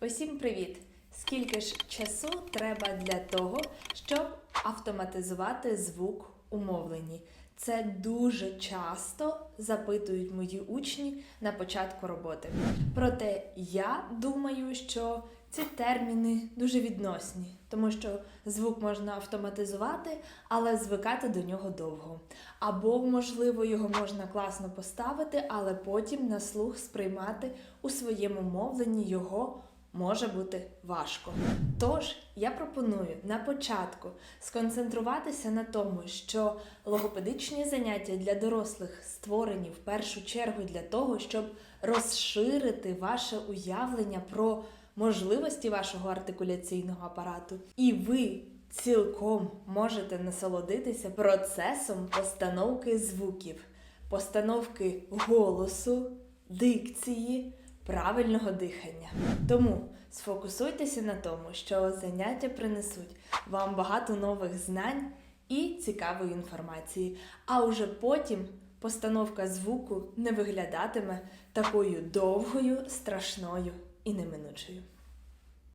Усім привіт! Скільки ж часу треба для того, щоб автоматизувати звук у мовленні? Це дуже часто запитують мої учні на початку роботи. Проте я думаю, що ці терміни дуже відносні, тому що звук можна автоматизувати, але звикати до нього довго. Або, можливо, його можна класно поставити, але потім на слух сприймати у своєму мовленні його може бути важко. Тож я пропоную на початку сконцентруватися на тому, що логопедичні заняття для дорослих створені в першу чергу для того, щоб розширити ваше уявлення про можливості вашого артикуляційного апарату, і ви цілком можете насолодитися процесом постановки звуків, постановки голосу, дикції, правильного дихання. Тому сфокусуйтеся на тому, що заняття принесуть вам багато нових знань і цікавої інформації, а уже потім постановка звуку не виглядатиме такою довгою, страшною і неминучою.